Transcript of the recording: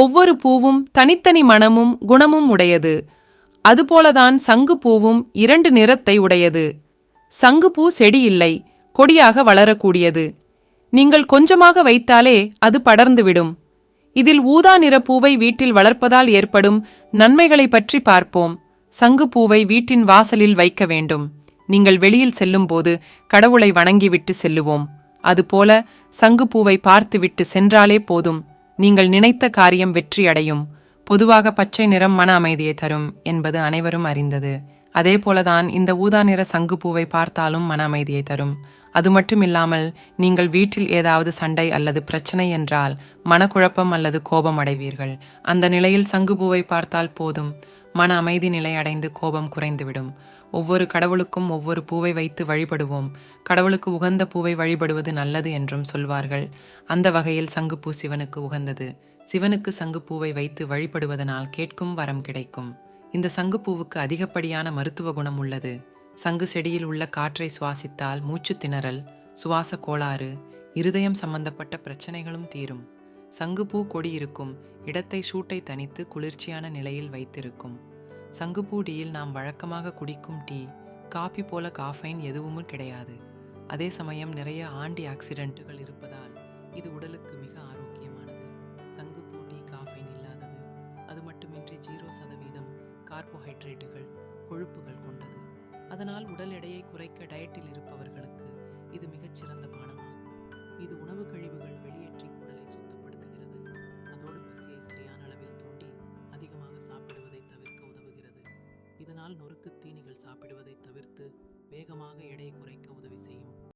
ஒவ்வொரு பூவும் தனித்தனி மணமும் குணமும் உடையது. அதுபோலதான் சங்கு பூவும் இரண்டு நிறத்தை உடையது. சங்குப்பூ செடி இல்லை கொடியாக வளரக்கூடியது. நீங்கள் கொஞ்சமாக வைத்தாலே அது படர்ந்துவிடும். இதில் ஊதா நிற பூவை வீட்டில் வளர்ப்பதால் ஏற்படும் நன்மைகளை பற்றி பார்ப்போம். சங்குப்பூவை வீட்டின் வாசலில் வைக்க வேண்டும். நீங்கள் வெளியில் செல்லும்போது கடவுளை வணங்கிவிட்டு செல்லுவோம். அதுபோல சங்குப்பூவை பார்த்துவிட்டு சென்றாலே போதும். நீங்கள் நினைத்த காரியம் வெற்றியடையும். பொதுவாக பச்சை நிறம் மன அமைதியை தரும் என்பது அனைவரும் அறிந்தது. அதே போலதான் இந்த ஊதா நிற சங்குப்பூவை பார்த்தாலும் மன அமைதியை தரும். அது மட்டும் இல்லாமல் நீங்கள் வீட்டில் ஏதாவது சண்டை அல்லது பிரச்சனை என்றால் மனக்குழப்பம் அல்லது கோபம் அடைவீர்கள். அந்த நிலையில் சங்குப்பூவை பார்த்தால் போதும். மன அமைதி நிலை அடைந்து கோபம் குறைந்துவிடும். ஒவ்வொரு கடவுளுக்கும் ஒவ்வொரு பூவை வைத்து வழிபடுவோம். கடவுளுக்கு உகந்த பூவை வழிபடுவது நல்லது என்றும் சொல்வார்கள். அந்த வகையில் சங்குப்பூ சிவனுக்கு உகந்தது. சிவனுக்கு சங்குப்பூவை வைத்து வழிபடுவதனால் கேட்கும் வரம் கிடைக்கும். இந்த சங்குப்பூவுக்கு அதிகப்படியான மருத்துவ குணம் உள்ளது. சங்கு செடியில் உள்ள காற்றை சுவாசித்தால் மூச்சு திணறல் சுவாச கோளாறு இருதயம் சம்பந்தப்பட்ட பிரச்சனைகளும் தீரும். சங்குப்பூ கொடி இருக்கும். இடத்தை சூட்டை தனித்து குளிர்ச்சியான நிலையில் வைத்திருக்கும். சங்குப்பூ டீயில் நாம் வழக்கமாக குடிக்கும் டீ காபி போல காஃபைன் எதுவும் கிடையாது. அதே சமயம் நிறைய ஆண்டி ஆக்சிடென்ட்டுகள் இருப்பதால் இது உடலுக்கு மிக ஆரோக்கியமானது. சங்குப்பூ டீ காஃபைன் இல்லாதது. அது மட்டுமின்றி ஜீரோ சதவீதம் கார்போஹைட்ரேட்டுகள் கொழுப்புகள் கொண்டது. அதனால் உடல் எடையை குறைக்க டயட்டில் இருப்பவர்களுக்கு இது மிகச் சிறந்த பானமாகும். இது உணவு கழிவுகள் இதனால் நொறுக்கு தீனிகள் சாப்பிடுவதை தவிர்த்து வேகமாக எடை குறைக்க உதவி செய்யும்.